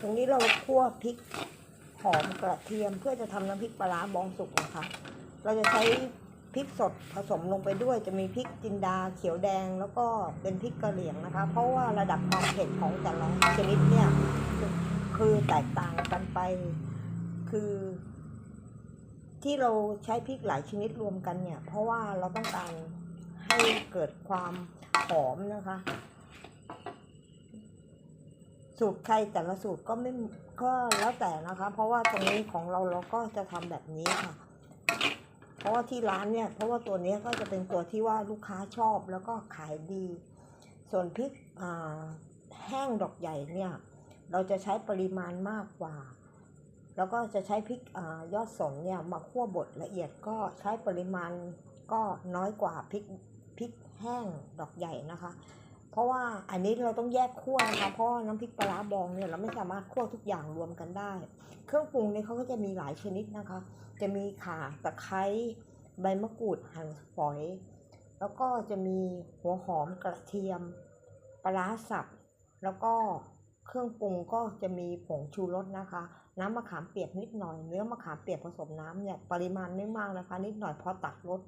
ตรงนี้เราคั่วพริกหอมกระเทียมเพื่อจะทำน้ำพริกปลาร้าบองสุกนะคะ เราจะใช้พริกสดผสมลงไปด้วยจะมีพริกจินดาเขียวแดงแล้วก็เป็นพริกกะเหรี่ยงนะคะ เพราะว่าระดับความเผ็ดของแต่ละชนิดเนี่ยคือแตกต่างกันไป คือ ที่เราใช้พริกหลายชนิดรวมกันเนี่ย เพราะว่าเราต้องการให้เกิดความหอมนะคะ สูตรใครแต่ละสูตรก็ไม่ก็แล้วแต่นะคะ เพราะว่าตรงนี้ของเราเราก็จะทำแบบนี้ค่ะ เพราะว่าที่ร้านเนี่ย เพราะว่าตัวนี้ก็จะเป็นตัวที่ว่าลูกค้าชอบแล้วก็ขายดี ส่วนพริกอ่าแห้งดอกใหญ่เนี่ย เราจะใช้ปริมาณมากกว่า แล้วก็จะใช้พริกอายอดสนเนี่ยมาคั่วบดละเอียดก็ใช้ปริมาณก็น้อยกว่าพริกพริกแห้งดอกใหญ่นะคะ เพราะว่าอันนี้เราต้องแยกคั่วนะคะ เพราะน้ำพริกปลาบองเนี่ยเราไม่สามารถคั่วทุกอย่างรวมกันได้ เครื่องปรุงเนี่ยเขาก็จะมีหลายชนิดนะคะ จะมีข่าตะไคร้ใบมะกรูดหั่นฝอย แล้วก็จะมีหัวหอมกระเทียม ปลาร้าสับ แล้วก็เครื่องปรุงก็จะมีผงชูรสนะคะ น้ำมะขามเปียกนิดหน่อย เนื้อมะขามเปียกผสมน้ำเนี่ยปริมาณไม่มากนะคะ นิดหน่อยพอตัดรส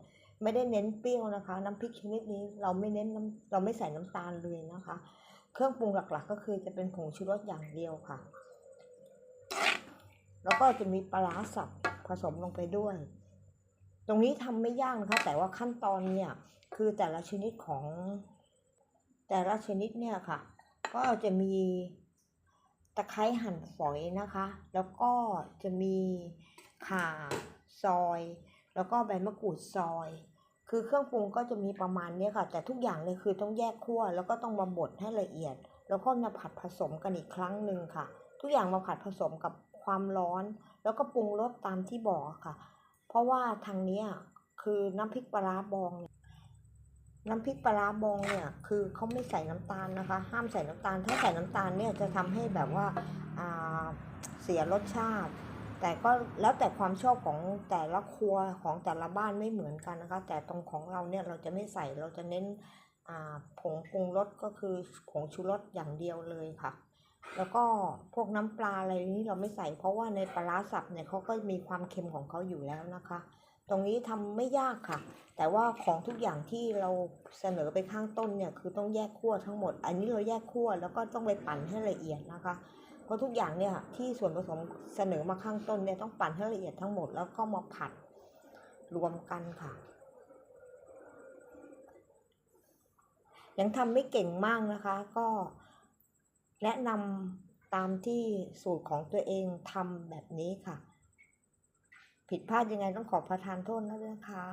ไม่ได้เน้นเปรี้ยวนะคะ น้ำพริกชนิดนี้เราไม่เน้นน้ำเราไม่ใส่น้ำตาลเลยนะคะ เครื่องปรุงหลักๆ ก็คือจะเป็นผงชูรสอย่างเดียวค่ะ แล้วก็จะมีปลาร้าสับผสมลงไปด้วย ตรงนี้ทำไม่ยากนะคะ แต่ว่าขั้นตอนเนี่ยคือแต่ละชนิดของ แต่ละชนิดเนี่ยค่ะ ก็จะมีตะไคร้หั่นฝอยนะคะ แล้วก็จะมีข่าซอย แล้วก็ใบมะกรูดซอย คือเครื่องปรุงก็จะมีประมาณนี้ค่ะ แต่ทุกอย่างเลยคือต้องแยกขั้วแล้วก็ต้องมาบดให้ละเอียด แล้วก็มาผัดผสมกันอีกครั้งหนึ่งค่ะ ทุกอย่างมาผัดผสมกับความร้อน แล้วก็ปรุงรสตามที่บอกค่ะ เพราะว่าทางนี้คือน้ำพริกปลาบองเนี่ยน้ำพริกปลาบองเนี่ยคือเขาไม่ใส่น้ำตาลนะคะ ห้ามใส่น้ำตาล ถ้าใส่น้ำตาลเนี่ยจะทำให้แบบว่าอ่าเสียรสชาติ แต่ก็แล้วแต่ความชอบของแต่ละครัวของแต่ละบ้านไม่เหมือนกันนะคะ แต่ตรงของเราเนี่ยเราจะไม่ใส่เราจะเน้นผงปรุงรสก็คือผงชูรสอย่างเดียวเลยค่ะ แล้วก็พวกน้ำปลาอะไรนี้เราไม่ใส่ เพราะว่าในปลาสับเนี่ยเขาก็มีความเค็มของเขาอยู่แล้วนะคะ ตรงนี้ทำไม่ยากค่ะ แต่ว่าของทุกอย่างที่เราเสนอไปข้างต้นเนี่ยคือต้องแยกขั้วทั้งหมด อันนี้เราแยกขั้วแล้วก็ต้องไปปั่นให้ละเอียดนะคะ เพราะทุกอย่างเนี่ยที่ส่วนผสมเสนอมาข้างต้นเนี่ยต้องปั่นให้ละเอียดทั้งหมดแล้วก็มาผัดรวมกันค่ะ ยังทำไม่เก่งมากนะคะ ก็แนะนำตามที่สูตรของตัวเองทำแบบนี้ค่ะ ผิดพลาดยังไงต้องขอประทานโทษนะนะคะ